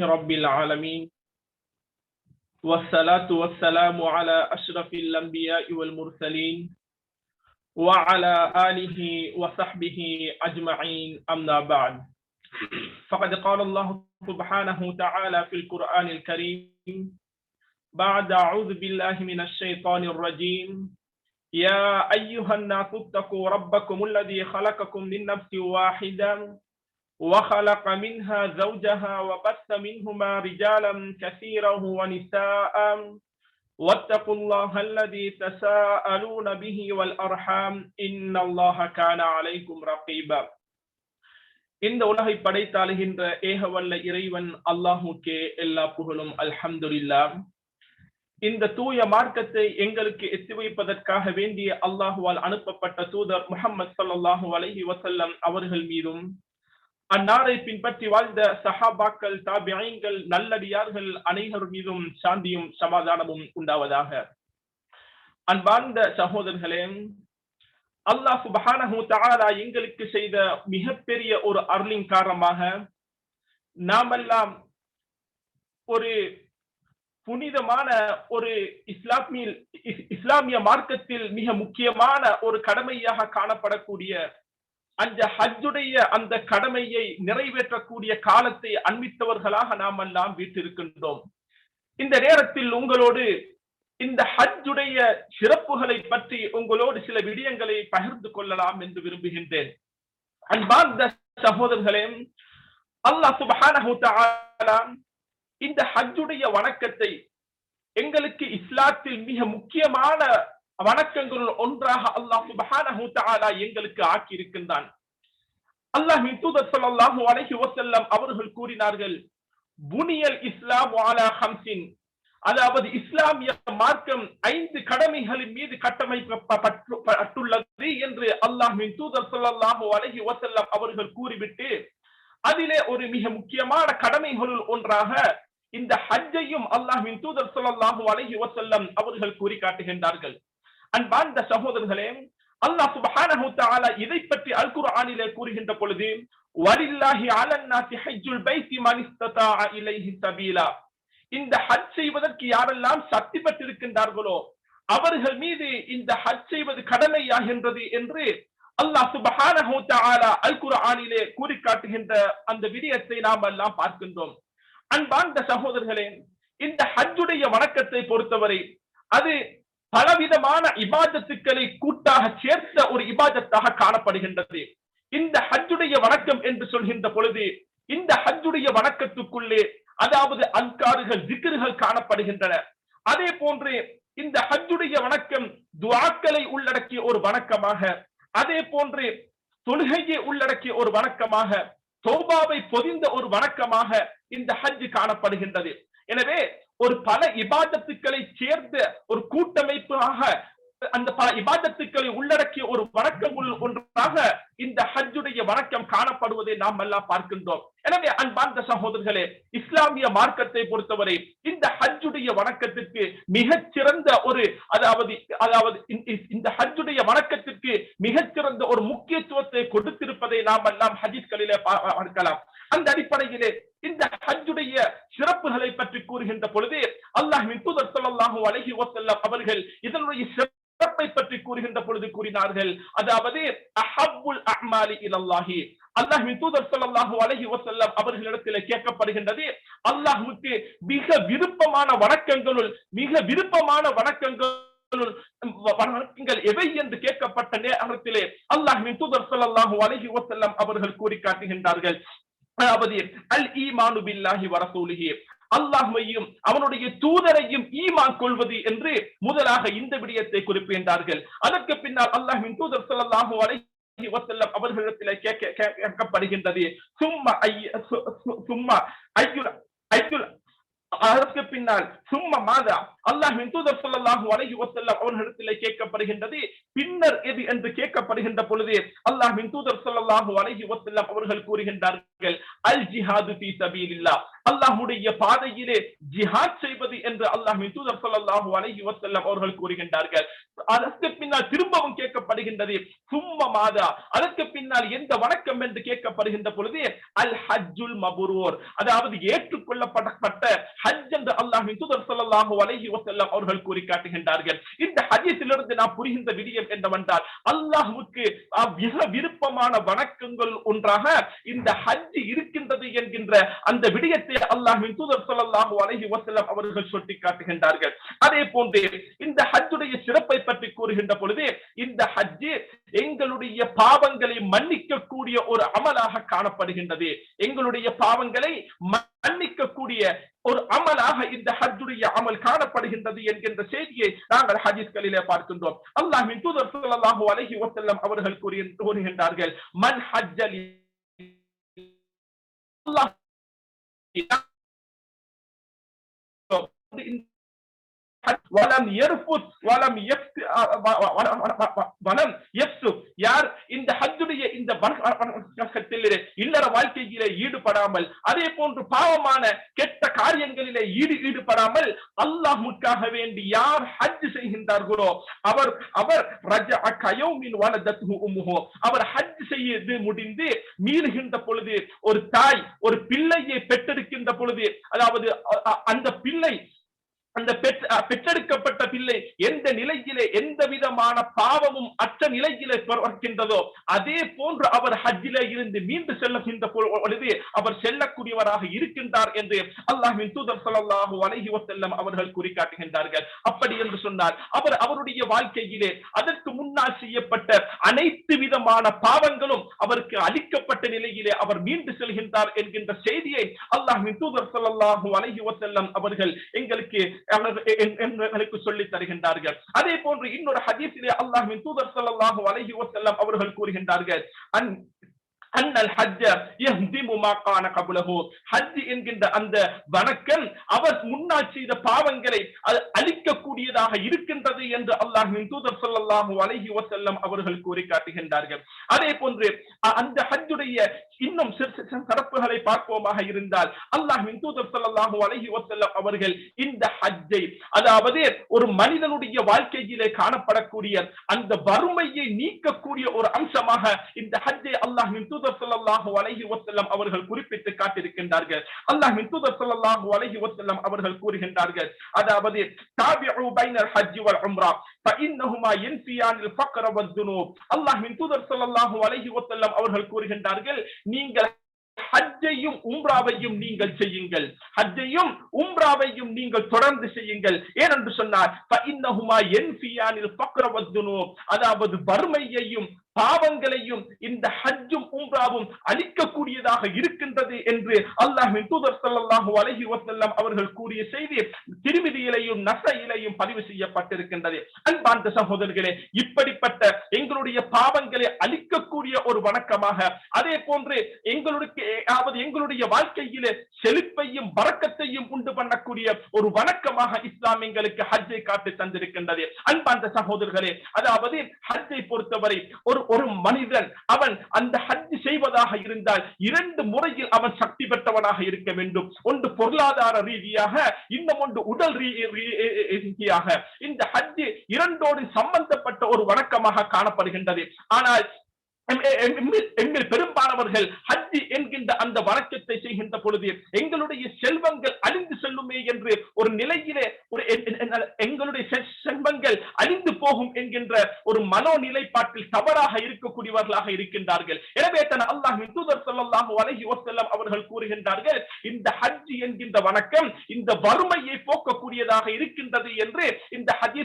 رب العالمين. والصلاة والسلام على أشرف الأنبياء والمرسلين وعلى آله وصحبه أجمعين. أما بعد فقد قال الله سبحانه وتعالى في القرآن الكريم بعد أعوذ بالله من الشيطان الرجيم يا أيها الناس اتقوا ربكم الذي خلقكم من نفس واحدة وخلق منها زوجها وبث منهما رجالا كثيرا ونساء واتقوا الله الذي تساءلون به والأرحام إن الله كان عليكم رقيبا இந்த உலகை படைத்தாளுகின்ற ஏகவல்ல இறைவன் அல்லாஹுக்கே எல்லா புகழும் அல்ஹம்துலில்லா இந்த தூய மார்க்கத்தை எங்களுக்கு எத்தி வைப்பதற்காக வேண்டிய அல்லாஹுவால் அனுப்பப்பட்ட தூதர் முகமது சல்லாஹூ அலஹி வசல்லம் அவர்கள் மீதும் அந்நாரை பின்பற்றி வாழ்ந்த சஹாபாக்கள் தாபியங்கள் நல்லடியார்கள் அனைவர் மீதும் சாந்தியும் சமாதானமும் உண்டாவதாக. அன்பார்ந்த சகோதரர்களே அல்லாஹ் சுபஹானஹு எங்களுக்கு செய்த மிகப்பெரிய ஒரு அருளின் காரணமாக நாமெல்லாம் ஒரு புனிதமான ஒரு இஸ்லாமிய இஸ்லாமிய மார்க்கத்தில் மிக முக்கியமான ஒரு கடமையாக காணப்படக்கூடிய அந்த ஹஜ்ஜுடைய அந்த கடமையை நிறைவேற்றக்கூடிய காலத்தை அண்மித்தவர்களாக நாம் எல்லாம் வீட்டிருக்கின்றோம் இந்த நேரத்தில் உங்களோடு இந்த ஹஜ்ஜுடைய சிறப்புகளை பற்றி உங்களோடு சில விடயங்களை பகிர்ந்து கொள்ளலாம் என்று விரும்புகின்றேன். அன்பார்ந்த சகோதரர்களே அல்லாஹ் சுபஹானஹு இந்த ஹஜ்ஜுடைய வணக்கத்தை எங்களுக்கு இஸ்லாத்தில் மிக முக்கியமான வணக்கங்களுள் ஒன்றாக அல்லாஹ் சுபஹானஹு தஆலா எங்களுக்கு ஆக்கி இருக்கின்றான் அல்லாஹ்வின் தூதர் ஸல்லல்லாஹு அலைஹி வஸல்லம் அவர்கள் கூறினார்கள் புனியல் இஸ்லாம் அலா ஹம்சின் அதாவது இஸ்லாமிய மார்க்கம் ஐந்து கடமைகளின் மீது கட்டமைக்கப்பட்டுள்ளது என்று அல்லாஹ்வின் தூதர் ஸல்லல்லாஹு அலைஹி வஸல்லம் அவர்கள் கூறிவிட்டு அதிலே ஒரு மிக முக்கியமான கடமைகளுள் ஒன்றாக இந்த ஹஜ்ஜையும் அல்லாஹ்வின் தூதர் ஸல்லல்லாஹு அலைஹி வஸல்லம் அவர்கள் கூறி காட்டுகின்றார்கள் அன்பார்ந்த சகோதரர்களே அல்லாஹ் சுபஹானஹு தஆலா இதை பற்றி அல் குர்ஆனிலே கூறுகின்ற பொழுது வலில்லாஹி அலன் நாசி ஹஜ்ஜுல் பைத்தி மன் இஸ்ததாஅ இலைஹி சபீலா. இந்த ஹஜ் செய்வதற்கு யாரெல்லாம் சக்தி பெற்றிருக்கின்றார்களோ அவர்கள் மீது இந்த ஹஜ் செய்வது கடமையாகின்றது என்று அல்லாஹ் சுபஹானஹு தஆலா அல் குர்ஆனிலே கூறி காட்டுகின்ற அந்த விடயத்தை நாம் எல்லாம் பார்க்கின்றோம். அன்பார்ந்த சகோதரர்களே இந்த ஹஜ்ஜுடைய வணக்கத்தை பொறுத்தவரை அது பலவிதமான இபாதத்துக்களை கூட்டாக சேர்த்த ஒரு இபாதத்தாக காணப்படுகின்றது. இந்த ஹஜ்ஜுடைய வணக்கம் என்று சொல்கின்ற பொழுது இந்த ஹஜ்ஜுடைய வணக்கத்துக்குள்ளே அதாவது அன்காறுகள் திக்கர்கள் காணப்படுகின்றன. அதே போன்று இந்த ஹஜ்ஜுடைய வணக்கம் துவாக்களை உள்ளடக்கிய ஒரு வணக்கமாக அதே போன்று தொழுகையை உள்ளடக்கிய ஒரு வணக்கமாக தௌபாவை பொதிந்த ஒரு வணக்கமாக இந்த ஹஜ் காணப்படுகின்றது. எனவே ஒரு பல இபாதத்துக்களை சேர்ந்த ஒரு கூட்டமைப்பாக அந்த பல இபாதத்துக்களை உள்ளடக்கிய ஒரு வணக்கம் ஒன்றாக இந்த ஹஜ்ஜுடைய வணக்கம் காணப்படுவதை நாம் எல்லாம் பார்க்கின்றோம். எனவே அன்பார்ந்த சகோதரர்களே இஸ்லாமிய மார்க்கத்தை பொறுத்தவரை இந்த ஹஜ்ஜுடைய வணக்கத்திற்கு மிகச்சிறந்த ஒரு அதாவது அதாவது இந்த ஹஜ்ஜுடைய வணக்கத்திற்கு மிகச்சிறந்த ஒரு முக்கியத்துவத்தை கொடுத்திருப்பதை நாம் எல்லாம் ஹஜீஸ்களிலே பார்க்கலாம். அந்த அடிப்படையிலே இந்த ஹஜ்ஜுடைய சிறப்புகளை பற்றி கூறுகின்ற பொழுது அல்லாஹ் தூதர் ஸல்லல்லாஹு அலைஹி வஸல்லம் அவர்கள் இதனுடைய சிறப்பை பற்றி கூறுகின்ற பொழுது கூறினார்கள். அதாவது அஹப்புல் அஹ்மாலி இலல்லாஹி. அல்லாஹ் தூதர் ஸல்லல்லாஹு அலஹி வசல்லம் அவர்களிடத்தில் கேட்கப்படுகின்றது அல்லாஹுக்கு மிக விருப்பமான வணக்கங்களுள் மிக விருப்பமான வணக்கங்கள் வணக்கங்கள் எவை என்று கேட்கப்பட்ட நேரத்திலே அல்லாஹ்வின் தூதர் ஸல்லல்லாஹு அலஹி வசல்லம் அவர்கள் கூறி காட்டுகின்றார்கள் அதாவது அல் ஈமானு பில்லாஹி வரசூலிஹி அல்லாஹ்வையும் அவனுடைய தூதரையும் ஈமான் கொள்வது என்று முதலாக இந்த விடயத்தை குறிப்பிட்டார்கள். அதற்கு பின்னால் அல்லாஹின் தூதர் ஸல்லல்லாஹு அலைஹி வஸல்லம் அவர்களிடத்தில் கேட்க கேட்கப்படுகின்றது. சும்மா ஐய சும்மா ஐயுல் ஐயுல் அதற்கு பின்னால் சும்மா மாதா அல்லாஹ்வின் தூதர் ஸல்லல்லாஹு அலைஹி வஸல்லம் அவர்களிடத்தில் கேட்கப்படுகின்றது. பின்னர் எது என்று கேட்கப்படுகின்ற பொழுது அல்லாஹ்வின் தூதர் ஸல்லல்லாஹு அலைஹி வஸல்லம் அவர்கள் கூறுகின்றார்கள் அல் ஜிஹாது அல்லாஹுடைய பாதையிலே ஜிஹாத் செய்வது என்று அல்லாஹின் தூதர் ஸல்லல்லாஹு அலஹி வசல்லம் அவர்கள் கூறுகின்றார்கள். அதற்கு பின்னால் திரும்பவும் கேட்கப்படுகின்றது சும்ம மாதா. அதற்கு பின்னால் எந்த வணக்கம் என்று கேட்கப்படுகின்ற பொழுது அல் ஹஜ்ஜுல் மபுரூர். அதாவது ஏற்றுக்கொள்ளப்படப்பட்ட ஹஜ் என்று அல்லாஹின் தூதர் ஸல்லல்லாஹு அலஹி வசல்லம் அவர்கள் கூறி காட்டுகின்றார்கள். இந்த ஹஜ்ஜிலிருந்து நாம் புரிகின்ற விடயம் என்னவென்றால் அல்லாஹுக்கு மிக விருப்பமான வணக்கங்கள் ஒன்றாக இந்த ஹஜ் இருக்கின்றது என்கின்ற அந்த விடயத்தை விஷயத்தை அல்லாஹ்வின் தூதர் சொல்லல்லாஹு அலைஹி வசல்லம் அவர்கள் சுட்டி காட்டுகின்றார்கள் அதே போன்று இந்த ஹஜ்ஜுடைய சிறப்பை பற்றி கூறுகின்ற பொழுது இந்த ஹஜ் எங்களுடைய பாவங்களை மன்னிக்கக்கூடிய ஒரு அமலாக காணப்படுகின்றது. எங்களுடைய பாவங்களை மன்னிக்கக்கூடிய ஒரு அமலாக இந்த ஹஜ்ஜுடைய அமல் காணப்படுகின்றது என்கின்ற செய்தியை நாங்கள் ஹதீஸ்களிலே பார்க்கின்றோம். அல்லாஹ்வின் தூதர் ஸல்லல்லாஹு அலைஹி வசல்லம் அவர்கள் கூறுகின்றார்கள் மன் ஹஜ்ஜலி அல்லாஹ் kita வலம் எருப்புத் வலம் எஃப்த் வலம் எப்சு யார்? இந்த ஹஜ்ஜுடைய இந்த வணக்கத்திலே இல்லற வாழ்க்கையிலே ஈடுபடாமல் அதே போன்று பாவமான கெட்ட காரியங்களிலே ஈடு ஈடுபடாமல் அல்லாஹ்முக்காக வேண்டி யார் ஹஜ் செய்கின்றார்களோ அவர் அவர் ரஜ கயோமின் வலதத்ஹு உம்முஹு. அவர் ஹஜ் செய்து முடிந்து மீறுகின்ற பொழுது ஒரு தாய் ஒரு பிள்ளையை பெற்றெடுக்கின்ற பொழுது அதாவது அ- அந்த பிள்ளை அந்த பெற்ற- பெற்றெடுக்கப்பட்ட பிள்ளை எந்த நிலையிலே எந்த விதமான பாவமும் அற்ற நிலையிலே பிறக்கின்றதோ அதே போன்று அவர் ஹஜ்ஜிலே இருந்து மீண்டு செல்லுகின்ற பொழுது அவர் செல்லக்கூடியவராக இருக்கின்றார் என்று அல்லாஹின் தூதர் ஸல்லல்லாஹு அலைஹி வஸல்லம் அவர்கள் குறிக்காட்டுகின்றார்கள் அப்படி என்று சொன்னார் அவர் அவருடைய வாழ்க்கையிலே அதற்கு முன்னால் செய்யப்பட்ட அனைத்து விதமான பாவங்களும் அவருக்கு அளிக்கப்பட்ட நிலையிலே அவர் மீண்டு செல்கின்றார் என்கின்ற செய்தியை அல்லாஹின் தூதர் ஸல்லல்லாஹு அலைஹி வஸல்லம் அவர்கள் எங்களுக்கு அவர்கள் எ- எங்களுக்கு சொல்லித் தருகின்றார்கள். அதே போன்று இன்னொரு ஹதீஸிலே அல்லாஹின் தூதர் ஸல்லல்லாஹு அலைஹி வஸல்லம் அவர்கள் கூறுகின்றார்கள். அன் அன்னல் ஹஜ்ஜ யஹ்திமு மா கான கபலஹு. ஹஜ் என்கின்ற அந்த வணக்கம் அவர் முன்னால் செய்த பாவங்களை அழிக்கக்கூடியதாக இருக்கின்றது என்று அல்லாஹின் தூதர் ஸல்லல்லாஹு அலைஹி வசல்லம் அவர்கள் கூறி காட்டுகின்றார்கள். அதே போன்று அந்த ஹஜ்ஜுடைய இன்னும் சிறு சிறு சிறப்புகளை பார்ப்போமாக இருந்தால் அல்லாஹ்வின் தூதர் ஸல்லல்லாஹு அலைஹி வஸல்லம் அவர்கள் இந்த ஹஜ்ஜை அதாவது ஒரு மனிதனுடைய வாழ்க்கையிலே காணப்படக்கூடிய அந்த வறுமையை நீக்கக்கூடிய ஒரு அம்சமாக இந்த ஹஜ்ஜை அல்லாஹ்வின் தூதர் ஸல்லல்லாஹு அலைஹி வஸல்லம் அவர்கள் குறிப்பிட்டு காட்டியிருக்கின்றார்கள் அல்லாஹ்வின் தூதர் ஸல்லல்லாஹு அலைஹி வஸல்லம் அவர்கள் கூறுகின்றார்கள் அதாவது தாபிஉ பைனல் ஹஜ் வல் உம்ரா فإنهما ينفيان الفقر والذنوب அல்லாஹ்வின் தூதர் ஸல்லல்லாஹு அலைஹி வஸல்லம் அவர்கள் கூறுகின்றார்கள் நீங்கள் ஹஜ்ஜையும் உம்ராவையும் நீங்கள் செய்யுங்கள். ஹஜ்ஜையும் உம்ராவையும் நீங்கள் தொடர்ந்து செய்யுங்கள். ஏனென்று சொன்னார் அதாவது வறுமையையும் பாவங்களையும் இந்த ஹஜ்ஜும் உம்ராவும் அழிக்கக்கூடியதாக இருக்கின்றது என்று அல்லாஹின் தூதர் சல்லாஹூ அலஹி வசல்லம் அவர்கள் கூறிய செய்தி திருமிதியிலையும் நசையிலையும் பதிவு செய்யப்பட்டிருக்கின்றது. அன்பார்ந்த சகோதரர்களே இப்படிப்பட்ட எங்களுடைய பாவங்களை அழிக்கக்கூடிய ஒரு வணக்கமாக அதே போன்று எங்களுக்கு அதாவது எங்களுடைய வாழ்க்கையிலே செழிப்பையும் வரக்கத்தையும் உண்டு பண்ணக்கூடிய ஒரு வணக்கமாக இஸ்லாம் எங்களுக்கு ஹஜ்ஜை காட்டி தந்திருக்கின்றது. அன்பார்ந்த சகோதரர்களே அதாவது ஹஜ்ஜை பொறுத்தவரை ஒரு ஒரு மனிதன் அவன் அந்த ஹஜ் செய்வதாக இருந்தால் இரண்டு முறையில் அவன் சக்தி பெற்றவனாக இருக்க வேண்டும். ஒன்று பொருளாதார ரீதியாக இன்னும் ஒன்று உடல் ரீதியாக. இந்த ஹஜ் இரண்டோடு சம்பந்தப்பட்ட ஒரு வணக்கமாக காணப்படுகின்றது. ஆனால் எங்கள் எம்- எம்மில் பெரும்பாலானவர்கள் ஹஜ் என்கின்ற அந்த வணக்கத்தை செய்கின்ற பொழுது எங்களுடைய செல்வங்கள் அழிந்து செல்லுமே என்று ஒரு நிலையிலே ஒரு எங்களுடைய செல்வங்கள் அழிந்து போகும் என்கின்ற ஒரு மனோநிலைப்பாட்டில் தவறாக இருக்கக்கூடியவர்களாக இருக்கின்றார்கள். எனவே தன் அல்லாஹ்வின் தூதர் ஸல்லல்லாஹு வலகி வஸல்லம் அவர்கள் கூறுகின்றார்கள் இந்த ஹஜ்ஜி என்கின்ற வணக்கம் இந்த வறுமையை போக்கக்கூடியதாக இருக்கின்றது என்று இந்த ஹஜ்ஜி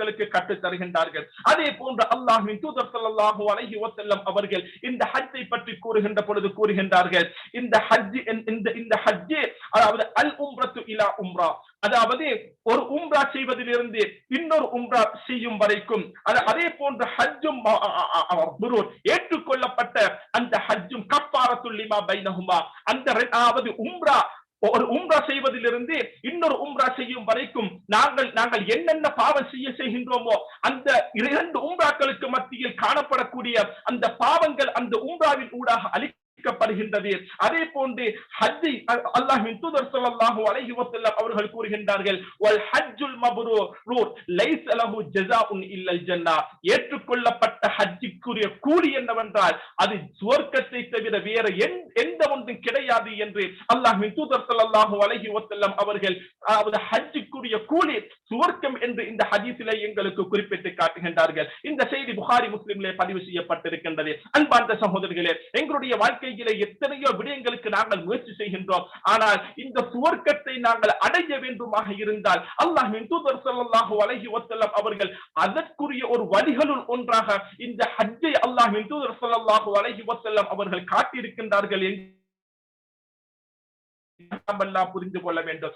எங்களுக்கு கற்றுத் தருகின்றார்கள். அதே போன்று அல்லாஹ்வின் தூதர் ஸல்லல்லாஹு அலஹி வசல்லம் அவர்கள் இந்த ஹஜ்ஜை பற்றி கூறுகின்ற பொழுது கூறுகின்றார்கள். இந்த ஹஜ் இந்த இந்த ஹஜ் அதாவது அல் உம்ரத்து இலா உம்ரா. அதாவது ஒரு உம்ரா செய்வதிலிருந்து இன்னொரு உம்ரா செய்யும் வரைக்கும் அது- அதே போன்று ஹஜ்ஜும் ஏற்றுக்கொள்ளப்பட்ட அந்த ஹஜ்ஜும் கப்பாரத்துள்ளிமா பைனஹுமா. அந்த அதாவது உம்ரா ஒரு உம்ரா செய்வதிலிருந்து இன்னொரு உம்ரா செய்யும் வரைக்கும் நாங்கள் நாங்கள் என்னென்ன பாவம் செய்ய செய்கின்றோமோ அந்த இரண்டு உம்ராக்களுக்கு மத்தியில் காணப்படக்கூடிய அந்த பாவங்கள் அந்த உம்ராவின் ஊடாக அழி அறிவிக்கப்படுகின்றது அதே போன்று ஹஜ்ஜை அல்லாஹ்வின் தூதர் ஸல்லல்லாஹு அலைஹி வஸல்லம் அவர்கள் கூறுகின்றார்கள் வல் ஹஜ்ஜுல் மப்ரூர் லைஸ லஹு ஜஸாஉன் இல்லல் ஜன்னah ஏற்றுக்கொள்ளப்பட்ட ஹஜ்ஜிக்குரிய கூலி என்னவென்றால் அது சுவர்க்கத்தை தவிர வேற எந்த- ஒன்றும் கிடையாது என்று அல்லாஹ்வின் தூதர் ஸல்லல்லாஹு அலைஹி வஸல்லம் அவர்கள் அதாவது ஹஜ்ஜுக்குரிய கூலி சுவர்க்கம் என்று இந்த ஹதீஸிலே எங்களுக்கு குறிப்பிட்டு காட்டுகின்றார்கள். இந்த செய்தி புகாரி முஸ்லிமிலே பதிவு செய்யப்பட்டிருக்கின்றது. அன்பார்ந்த சகோதரர்களே எங்களுடைய வாழ்க்கை வாழ்க்கையிலே எத்தனையோ விடயங்களுக்கு நாங்கள் முயற்சி செய்கின்றோம். ஆனால் இந்த சுவர்க்கத்தை நாங்கள் அடைய வேண்டுமாக இருந்தால் அல்லாஹின் தூதர் ஸல்லல்லாஹு அலைஹி வஸல்லம் அவர்கள் அதற்குரிய ஒரு வழிகளுள் ஒன்றாக இந்த ஹஜ்ஜை அல்லாஹின் தூதர் ஸல்லல்லாஹு அலைஹி வஸல்லம் அவர்கள் காட்டியிருக்கின்றார்கள் என்று புரிந்து கொள்ள வேண்டும்.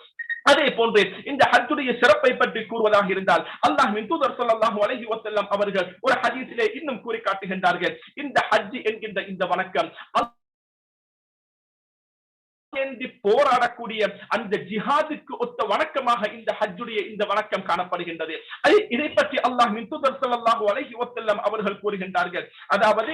அதே போன்று இந்த ஹஜ்ஜுடைய சிறப்பை பற்றி கூறுவதாக இருந்தால் அல்லாஹ்வின் தூதர் சொல்லாஹு அலைஹி வஸல்லம் அவர்கள் ஒரு ஹஜீஸிலே இன்னும் கூறி காட்டுகின்றார்கள் இந்த ஹஜ் என்கின்ற இந்த வணக்கம் ஏந்தி போராடக்கூடிய அந்த ஜிஹாதுக்கு ஒத்த வணக்கமாக இந்த ஹஜ்ஜுடைய இந்த வணக்கம் காணப்படுகின்றது. அதை இதை பற்றி அல்லாஹ் மின்துதர் ஸல்லல்லாஹு அலைஹி வஸல்லம் அவர்கள் கூறுகின்றார்கள். அதாவது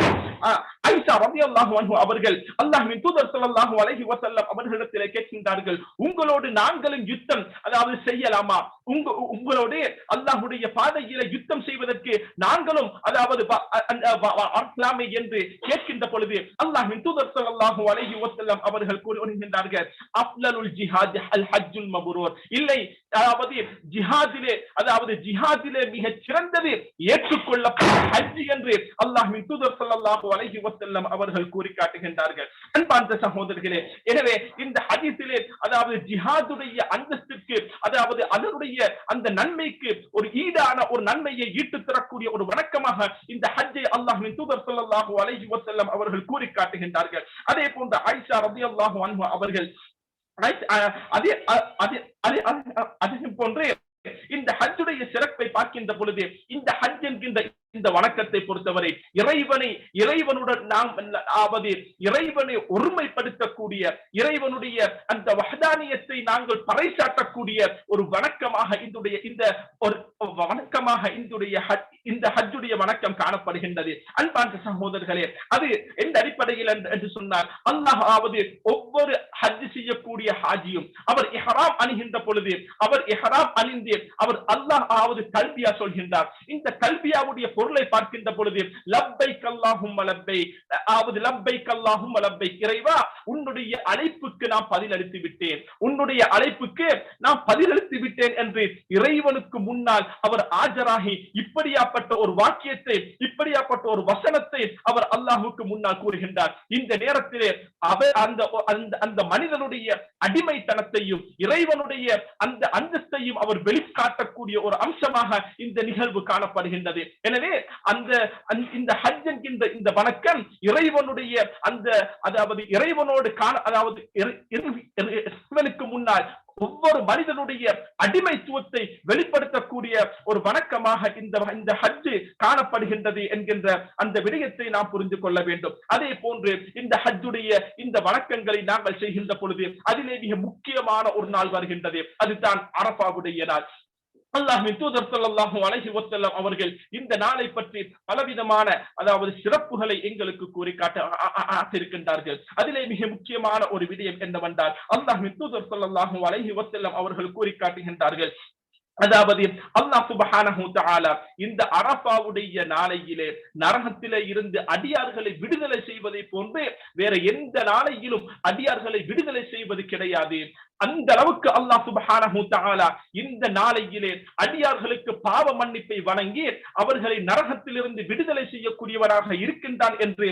ஐசா ரவி அல்லாஹு அன்ஹு அவர்கள் அல்லாஹ் மின்துதர் ஸல்லல்லாஹு அலைஹி வஸல்லம் அவர்களிடத்தில் கேட்கின்றார்கள் உங்களோடு நாங்களும் யுத்தம் அதாவது செய்யலாமா? உங்க உங்களோட அல்லாஹுடைய பாதையில யுத்தம் செய்வதற்கு நாங்களும் அதாவது வ- என்று கேட்கின்ற பொழுது அல்லாஹின் தூதர் ஸல்லல்லாஹு அலைஹி வஸல்லம் அவர்கள் கூறுகின்றார்கள் அப்லலுல் ஜிஹாத் அல் ஹஜ்ஜுல் மப்ரூர். இல்லை அதாவது ஜிஹாதிலே அதாவது ஜிஹாதிலே மிக சிறந்தது ஏற்றுக்கொள்ளப்பட்ட ஹஜ் என்று அல்லாஹின் தூதர் ஸல்லல்லாஹு அலைஹி வஸல்லம் அவர்கள் கூறி காட்டுகின்றார்கள். அன்பார்ந்த சகோதரர்களே எனவே இந்த ஹதீஸிலே அதாவது ஜிஹாதுடைய அந்தஸ்திற்கு அதாவது அதனுடைய அந்த நன்மைக்கு ஒரு ஈடான ஒரு நன்மையை ஈட்டு தரக்கூடிய ஒரு வணக்கமாக இந்த ஹஜ்ஜை அல்லாஹின் தூதர் சொல்லல்லாஹு அலைஹி வசல்லம் அவர்கள் கூறி காட்டுகின்றார்கள். அதே போன்று ஆயிஷா ரலியல்லாஹு அன்பு அவர்கள் அதே அ- அதே- அதே போன்று இந்த ஹஜ்ஜுடைய சிறப்பை பார்க்கின்ற பொழுது இந்த ஹஜ் என்கின்ற இந்த வணக்கத்தை பொறுத்தவரை இறைவனை இறைவனுடன் நாம் ஆவது இறைவனை ஒருமைப்படுத்தக்கூடிய இறைவனுடைய அந்த வஹதானியத்தை நாங்கள் பறைசாட்டக்கூடிய ஒரு வணக்கமாக இந்துடைய இந்த ஒரு வணக்கமாக இந்துடைய இந்த ஹஜ்ஜுடைய வணக்கம் காணப்படுகின்றது. அன்பான சகோதரர்களே அது எந்த அடிப்படையில் என்று- என்று சொன்னால் அல்லாஹ் ஆவது ஒவ்வொரு ஹஜ் செய்யக்கூடிய ஹாஜியும் அவர் இஹ்ராம் அணிகின்ற பொழுது அவர் எஹராம் அணிந்து அவர் அல்லாஹ் ஆவது கல்பியா சொல்கின்றார். இந்த கல்பியாவுடைய பொருளை பார்க்கின்ற பொழுது லப்பை கல்லாகும் லப்பை அதாவது லப்பை கல்லாகும் லப்பை இறைவா உன்னுடைய அழைப்புக்கு நான் பதிலளித்து விட்டேன் உன்னுடைய அழைப்புக்கு நான் பதிலளித்து விட்டேன் என்று இறைவனுக்கு முன்னால் அவர் ஆஜராகி இப்படியாப்பட்ட ஒரு வாக்கியத்தை இப்படியாப்பட்ட ஒரு வசனத்தை அவர் அல்லாஹுக்கு முன்னால் கூறுகின்றார். இந்த நேரத்திலே அவர் அந்த அந்த அந்த மனிதனுடைய அடிமைத்தனத்தையும் இறைவனுடைய அந்த அந்தஸ்தையும் அவர் வெளிக்காட்டக்கூடிய ஒரு அம்சமாக இந்த நிகழ்வு காணப்படுகின்றது. எனவே அந்த இந்த ஹஜ் என்கின்ற இந்த வணக்கம் இறைவனுடைய அந்த அதாவது இறைவனோடு காண அதாவது இறைவனுக்கு முன்னால் ஒவ்வொரு மனிதனுடைய அடிமைத்துவத்தை வெளிப்படுத்தக்கூடிய ஒரு வணக்கமாக இந்த இந்த ஹஜ்ஜு காணப்படுகின்றது என்கின்ற அந்த விடயத்தை நாம் புரிந்து கொள்ள வேண்டும். அதே போன்று இந்த ஹஜ்ஜுடைய இந்த வணக்கங்களை நாங்கள் செய்கின்ற பொழுது அதிலே மிக முக்கியமான ஒரு நாள் வருகின்றது. அதுதான் அரபாவுடைய நாள். அல்லாஹின் தூதர் சொல்லாஹும் அலைஹி வஸல்லம் அவர்கள் இந்த நாளை பற்றி பலவிதமான அதாவது சிறப்புகளை எங்களுக்கு கூறி காட்ட ஆ- அதிலே மிக முக்கியமான ஒரு விடயம் என்னவென்றால் அல்லாஹின் தூதர் சொல்லாஹும் அலைஹி வஸல்லம் அவர்கள் கூறி காட்டுகின்றார்கள் அதாவது அல்லாஹ் சுபஹானஹு தஆலா இந்த அரபாவுடைய நாளையிலே நரகத்திலே இருந்து அடியார்களை விடுதலை செய்வதை போன்று வேற எந்த நாளையிலும் அடியார்களை விடுதலை செய்வது கிடையாது. அந்த அளவுக்கு அல்லாஹ் சுபஹானஹு தஆலா இந்த நாளையிலே அடியார்களுக்கு பாவ மன்னிப்பை வழங்கி அவர்களை நரகத்திலிருந்து விடுதலை செய்யக்கூடியவராக இருக்கின்றான் என்று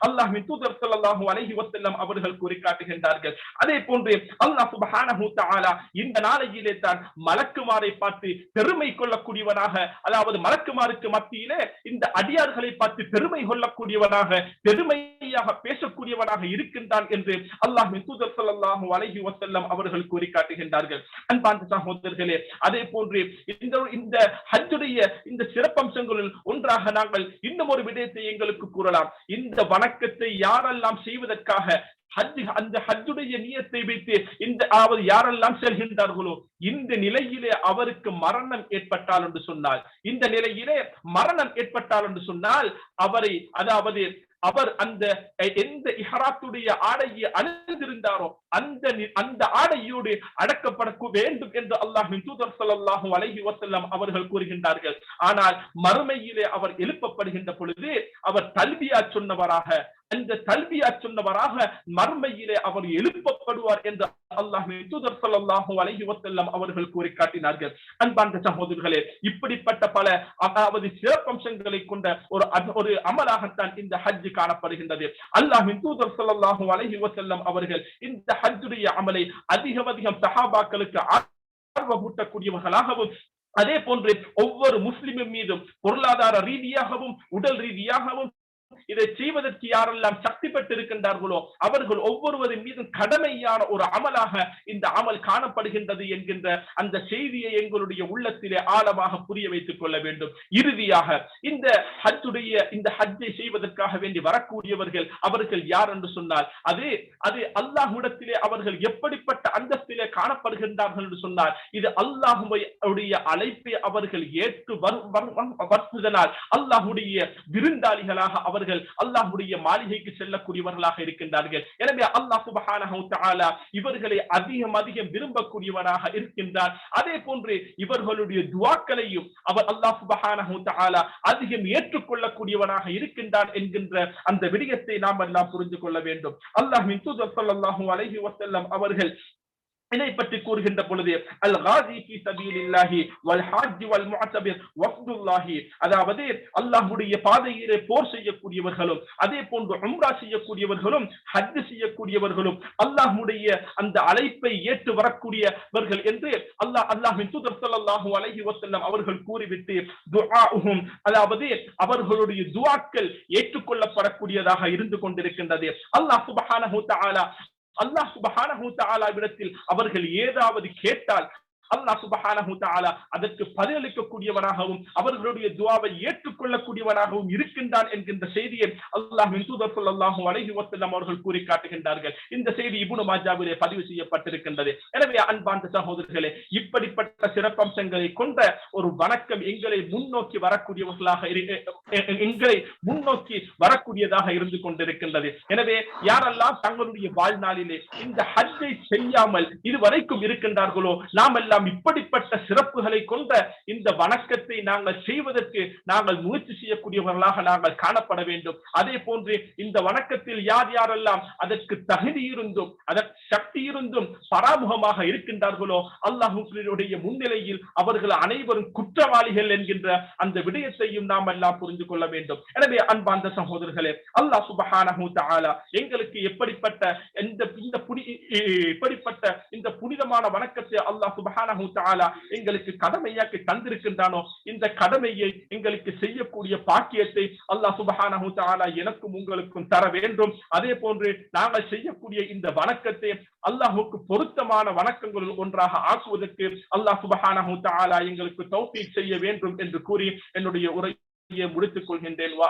அல்லாஹ்வின் தூதர் சல்லாஹூ அலஹி வசல்லம் அவர்கள் கூறி காட்டுகின்றார்கள் அதே போன்று அல்லாஹ் சுபஹானஹு தஆலா இந்த நாளையிலே தான் மலக்குமாரை பார்த்து பெருமை கொள்ளக்கூடியவனாக அதாவது மலக்குமாருக்கு மத்தியிலே இந்த அடியார்களை பார்த்து பெருமை கொள்ளக்கூடியவனாக பெருமையாக பேசக்கூடியவனாக இருக்கின்றான் என்று அல்லாஹின் தூதர் ஸல்லல்லாஹு அலஹி வசல்லம் அவர்கள் கூறி காட்டுகின்றார்கள் அன்பார்ந்த சகோதரர்களே அதே போன்று இந்த இந்த ஹஜ்ஜுடைய இந்த சிறப்பம்சங்களில் ஒன்றாக நாங்கள் இன்னும் ஒரு விடயத்தை எங்களுக்கு கூறலாம். இந்த வணக்கத்தை யாரெல்லாம் செய்வதற்காக ஹஜ் அந்த ஹஜ்ஜுடைய நியத்தை வைத்து இந்த அவர் யாரெல்லாம் செல்கின்றார்களோ இந்த நிலையிலே அவருக்கு மரணம் ஏற்பட்டால் என்று சொன்னால் இந்த நிலையிலே மரணம் ஏற்பட்டால் என்று சொன்னால் அவரை அதாவது அவர் அந்த எந்த இஹராத்துடைய ஆடையை அணிந்திருந்தாரோ அந்த அந்த ஆடையோடு அடக்கப்பட வேண்டும் என்று அல்லாஹின் தூதர் ஸல்லல்லாஹு அலைஹி வஸல்லம் அவர்கள் கூறுகின்றார்கள். ஆனால் மறுமையிலே அவர் எழுப்பப்படுகின்ற பொழுது அவர் தல்பியா சொன்னவராக அந்த கல்வியா சொன்னவராக மறுமையிலே அவர் எழுப்பப்படுவார் என்று அல்லாஹ்வின் தூதர் ஸல்லல்லாஹு அவர்கள் கூறி காட்டினார்கள் அன்பார்ந்த சகோதரர்களே இப்படிப்பட்ட பல அதாவது சிறப்பம்சங்களை கொண்ட ஒரு ஒரு அமலாகத்தான் இந்த ஹஜ் காணப்படுகின்றது. அல்லாஹின் தூதர் ஸல்லல்லாஹு அலைஹி அவர்கள் இந்த ஹஜ்ஜுடைய அமலை அதிகம் அதிகம் சஹாபாக்களுக்கு ஆர்வமூட்டக்கூடியவர்களாகவும் அதே போன்று ஒவ்வொரு முஸ்லிமின் மீதும் பொருளாதார ரீதியாகவும் உடல் ரீதியாகவும் இதை செய்வதற்கு யாரெல்லாம் சக்தி பெற்றிருக்கின்றார்களோ அவர்கள் ஒவ்வொருவரின் மீதும் கடமையான ஒரு அமலாக இந்த அமல் காணப்படுகின்றது என்கின்ற அந்த செய்தியை எங்களுடைய உள்ளத்திலே ஆழமாக புரிய வைத்துக் கொள்ள வேண்டும். இறுதியாக இந்த ஹஜ்ஜுடைய இந்த ஹஜ்ஜை செய்வதற்காக வேண்டி வரக்கூடியவர்கள் அவர்கள் யார் என்று சொன்னால் அது அது அல்லாஹ்விடத்திலே அவர்கள் எப்படிப்பட்ட அந்தஸ்திலே காணப்படுகின்றார்கள் என்று சொன்னால் இது அல்லாஹுடைய அழைப்பை அவர்கள் ஏற்று வருவதனால் அல்லாஹுடைய விருந்தாளிகளாக அவர் அவர்கள் அல்லாஹுடைய மாளிகைக்கு செல்லக்கூடியவர்களாக இருக்கின்றார்கள். எனவே அல்லாஹ் சுபஹானஹு இவர்களை அதிகம் அதிகம் விரும்பக்கூடியவராக இருக்கின்றார் அதே போன்று இவர்களுடைய துவாக்களையும் அவர் அல்லாஹ் சுபஹானஹு அதிகம் ஏற்றுக்கொள்ளக்கூடியவனாக இருக்கின்றான் என்கின்ற அந்த விடயத்தை நாம் எல்லாம் புரிந்து கொள்ள வேண்டும். அல்லாஹ்வின் தூதர் ஸல்லல்லாஹு வசல்லம் அவர்கள் இதை பற்றி கூறுகின்ற பொழுது அல் காசி ஃபி சபீலில்லாஹி வல் ஹாஜ் வல் முஅத்தபிர் வஃதுல்லாஹி. அதாவது அல்லாஹ்வுடைய பாதையிலே போர் செய்யக்கூடியவர்களும் அதே போன்று உம்ரா செய்யக்கூடியவர்களும் ஹஜ் செய்யக்கூடியவர்களும் அல்லாஹ்வுடைய அந்த அழைப்பை ஏற்று வரக்கூடியவர்கள் என்று அல்லாஹ் அல்லாஹ்வின் தூதர் ஸல்லல்லாஹு அலைஹி வஸல்லம் அவர்கள் கூறிவிட்டு துஆஉஹும் அதாவது அவர்களுடைய துஆக்கள் ஏற்றுக்கொள்ளப்படக்கூடியதாக இருந்து கொண்டிருக்கின்றது. அல்லாஹ் சுப்ஹானஹு தஆலா அல்லாஹ் சுபஹானஹு தஆலாவிடத்தில் அவர்கள் ஏதாவது கேட்டால் அல்லா சுபஹானஹு அதற்கு பதிலளிக்கக்கூடியவனாகவும் அவர்களுடைய துவாவை ஏற்றுக்கொள்ளக்கூடியவனாகவும் இருக்கின்றான் என்கின்ற செய்தியை அல்லாஹ் தூதர் ஸல்லல்லாஹு அலைஹி அவர்கள் கூறி காட்டுகின்றார்கள் இந்த செய்தி இபுனு மாஜாவிலே பதிவு செய்யப்பட்டிருக்கின்றது. எனவே அன்பார்ந்த சகோதரர்களே இப்படிப்பட்ட சிறப்பம்சங்களை கொண்ட ஒரு வணக்கம் எங்களை முன்னோக்கி வரக்கூடியவர்களாக எங்களை முன்னோக்கி வரக்கூடியதாக இருந்து கொண்டிருக்கின்றது. எனவே யாரெல்லாம் தங்களுடைய வாழ்நாளிலே இந்த ஹஜ்ஜை செய்யாமல் இதுவரைக்கும் இருக்கின்றார்களோ நாம் எல்லாம் இப்படிப்பட்ட சிறப்புகளை கொண்ட இந்த வணக்கத்தை நாங்கள் செய்வதற்கு நாங்கள் முயற்சி செய்யக்கூடியவர்களாக நாங்கள் காணப்பட வேண்டும். அதே போன்று இந்த வணக்கத்தில் யார் யாரெல்லாம் அதற்கு தகுதி இருந்தும் அதற்கு சக்தி இருந்தும் பராமுகமாக இருக்கின்றார்களோ அல்லாஹுடைய முன்னிலையில் அவர்கள் அனைவரும் குற்றவாளிகள் என்கின்ற அந்த விடயத்தையும் நாம் எல்லாம் புரிந்து கொள்ள வேண்டும். எனவே அன்பார்ந்த சகோதரர்களே அல்லாஹ் சுபஹானஹு தஆலா எங்களுக்கு எப்படிப்பட்ட இந்த இந்த புனி இப்படிப்பட்ட இந்த புனிதமான வணக்கத்தை அல்லாஹ் சுபஹானஹு தாலா எங்களுக்கு கடமையாக்கி தந்திருக்கின்றானோ இந்த கடமையை எங்களுக்கு செய்யக்கூடிய பாக்கியத்தை அல்லாஹ் சுபஹானஹு தாலா எனக்கும் உங்களுக்கும் தர வேண்டும். அதே போன்று நாங்கள் செய்யக்கூடிய இந்த வணக்கத்தை அல்லாஹுக்கு பொருத்தமான வணக்கங்களில் ஒன்றாக ஆக்குவதற்கு அல்லாஹ் சுபஹானஹு தாலா எங்களுக்கு தௌபீக் செய்ய வேண்டும் என்று கூறி என்னுடைய உரையை முடித்துக் கொள்கின்றேன். வா